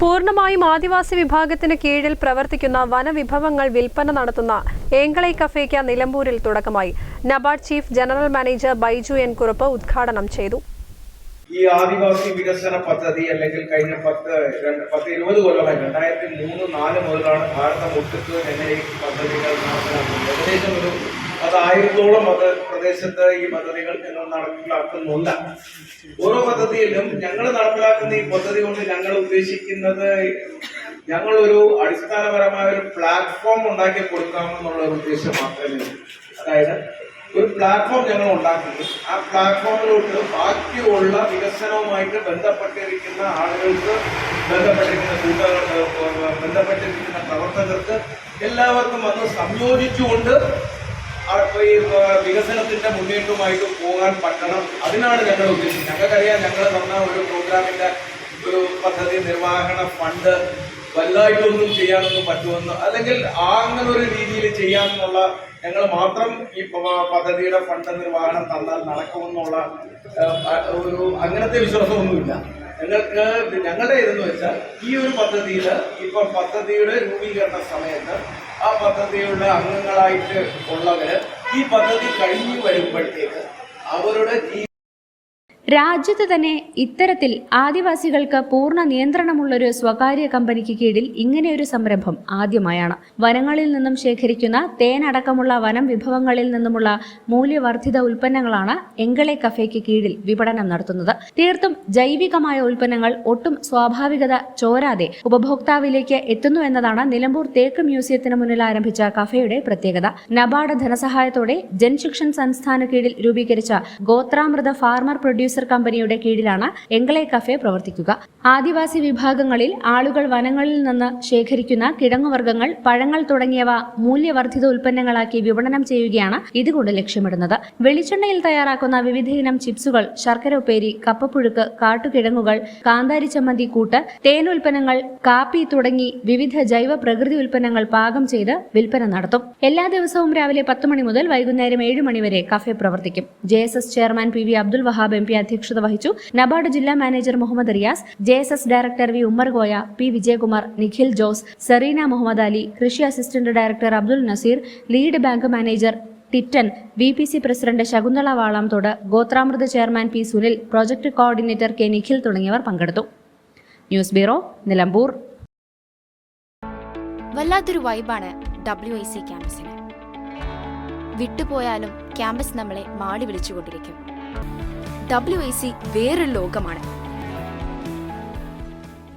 പൂർണമായും ആദിവാസി വിഭാഗത്തിന് കീഴിൽ പ്രവർത്തിക്കുന്ന വനവിഭവങ്ങൾ വിൽപ്പന നടത്തുന്ന ഏങ്കളൈ കഫേക്ക് നിലമ്പൂരിൽ തുടക്കമായി. NABARD chief general manager Baiju N. Kurup ഉദ്ഘാടനം ചെയ്തു. ഈ ആദിവാസി വികസന പദ്ധതി അല്ലെങ്കിൽ കഴിഞ്ഞ പത്ത് പത്ത് ഇരുപത് കൊല്ലമായി രണ്ടായിരത്തി മൂന്ന് നാല് മുതലാണ് ഭാരതം ഒട്ടുക്ക് എന്ന പദ്ധതികൾ നടപ്പിലാക്കുന്നത്. ഏകദേശം ഒരു പതായിരത്തോളം മത പ്രദേശത്ത് ഈ പദ്ധതികൾ ഞങ്ങൾ നടപ്പിലാക്കുന്നുണ്ട്. ഓരോ പദ്ധതിയിലും ഞങ്ങൾ നടപ്പിലാക്കുന്ന ഈ പദ്ധതി കൊണ്ട് ഞങ്ങൾ ഉദ്ദേശിക്കുന്നത് ഞങ്ങൾ ഒരു അടിസ്ഥാനപരമായ ഒരു പ്ലാറ്റ്ഫോം ഉണ്ടാക്കി കൊടുക്കാമെന്നുള്ള ഒരു ഉദ്ദേശം മാത്രമേ അതായത് ഒരു പ്ലാറ്റ്ഫോം ഞങ്ങൾ ഉണ്ടാക്കുന്നു. ആ പ്ലാറ്റ്ഫോമിലോട്ട് ബാക്കിയുള്ള വികസനവുമായിട്ട് ബന്ധപ്പെട്ടിരിക്കുന്ന ആളുകൾക്ക് ബന്ധപ്പെട്ടിരിക്കുന്ന കൂട്ടുകാരുടെ ബന്ധപ്പെട്ടിരിക്കുന്ന പ്രവർത്തകർക്ക് എല്ലാവർക്കും അത് സംയോജിച്ചുകൊണ്ട് ഈ വികസനത്തിന്റെ മുന്നേറ്റവുമായിട്ട് പോകാൻ പറ്റണം. അതിനാണ് ഞങ്ങൾ ഉദ്ദേശിച്ചത്. ഞങ്ങൾക്കറിയാം ഞങ്ങൾ തന്ന ഒരു പ്രോഗ്രാമിന്റെ ഒരു പദ്ധതി നിർവഹണ ഫണ്ട് വലുതായിട്ടൊന്നും ചെയ്യാനൊന്നും പറ്റുമെന്ന് അല്ലെങ്കിൽ അങ്ങനെ ഒരു രീതിയിൽ ചെയ്യാമെന്നുള്ള ഞങ്ങൾ മാത്രം ഈ പദ്ധതിയുടെ ഫണ്ട് നിർവഹണം തന്നാൽ നടക്കുമെന്നുള്ള ഒരു അങ്ങനത്തെ വിശ്വാസമൊന്നുമില്ല. ഞങ്ങൾക്ക് ഞങ്ങളുടെ ഇതെന്ന് വെച്ചാൽ ഈ ഒരു പദ്ധതിയിൽ ഇപ്പം പദ്ധതിയുടെ രൂപീകരണ സമയത്ത് ആ പദ്ധതിയുടെ അംഗങ്ങളായിട്ട് ഉള്ളവർ ഈ പദ്ധതി കഴിഞ്ഞു വരുമ്പോഴത്തേക്ക് അവരുടെ രാജ്യത്ത് തന്നെ ഇത്തരത്തിൽ ആദിവാസികൾക്ക് പൂർണ നിയന്ത്രണമുള്ളൊരു സ്വകാര്യ കമ്പനിക്ക് കീഴിൽ ഇങ്ങനെയൊരു സംരംഭം ആദ്യമായാണ്. വനങ്ങളിൽ നിന്നും ശേഖരിക്കുന്ന തേനടക്കമുള്ള വനം വിഭവങ്ങളിൽ നിന്നുമുള്ള മൂല്യവർദ്ധിത ഉൽപ്പന്നങ്ങളാണ് എങ്കളെ കഫേക്ക് കീഴിൽ വിപണനം നടത്തുന്നത്. തീർത്തും ജൈവികമായ ഉൽപ്പന്നങ്ങൾ ഒട്ടും സ്വാഭാവികത ചോരാതെ ഉപഭോക്താവിലേക്ക് എത്തുന്നു എന്നതാണ് നിലമ്പൂർ തേക്ക് മ്യൂസിയത്തിന് മുന്നിൽ ആരംഭിച്ച കഫേയുടെ പ്രത്യേകത. നബാർഡ് ധനസഹായത്തോടെ ജൻശിക്ഷൻ സംസ്ഥാന കീഴിൽ രൂപീകരിച്ച ഗോത്രാമൃത ഫാർമർ പ്രൊഡ്യൂസർ കമ്പനിയുടെ കീഴിലാണ് എങ്കളെ കഫേ പ്രവർത്തിക്കുക. ആദിവാസി വിഭാഗങ്ങളിൽ ആളുകൾ വനങ്ങളിൽ നിന്ന് ശേഖരിക്കുന്ന കിഴങ്ങുവർഗങ്ങൾ പഴങ്ങൾ തുടങ്ങിയവ മൂല്യവർദ്ധിത ഉൽപ്പന്നങ്ങളാക്കി വിപണനം ചെയ്യുകയാണ് ഇതുകൊണ്ട് ലക്ഷ്യമിടുന്നത്. വെളിച്ചെണ്ണയിൽ തയ്യാറാക്കുന്ന വിവിധയിനം ചിപ്സുകൾ ശർക്കര ഉപ്പേരി കപ്പപ്പുഴുക്ക് കാട്ടുകിഴങ്ങുകൾ കാന്താരി ചമ്മന്തി കൂട്ട് തേനുൽപ്പന്നങ്ങൾ കാപ്പി തുടങ്ങി വിവിധ ജൈവ പ്രകൃതി ഉൽപ്പന്നങ്ങൾ പാകം ചെയ്ത് വിൽപ്പന നടത്തും. എല്ലാ ദിവസവും രാവിലെ പത്ത് മണി മുതൽ വൈകുന്നേരം ഏഴ് മണി വരെ കഫേ പ്രവർത്തിക്കും. J chairman P V Abdul Wahab M P അധ്യക്ഷത വഹിച്ചു. നബാർഡ് ജില്ലാ manager Muhammad Riyas J S S director V Ummerkoya P Vijayakumar Nikhil Jose Sereena Muhammad Ali കൃഷി assistant director Abdul Naseer lead bank manager ടിറ്റൻ V P C president Shakunthala Valamthode Gothramritha chairman P Sunil project coordinator K Nikhil തുടങ്ങിയവർ പങ്കെടുത്തു. News bureau Nilambur. വല്ലാത്തൊരു വൈബാണ് W I C ക്യാമ്പസിന്. വിട്ടുപോയാലും campus നമ്മളെ മാടി വിളിച്ചുകൊണ്ടിരിക്കും. W I C വേറൊരു ലോകമാണ്.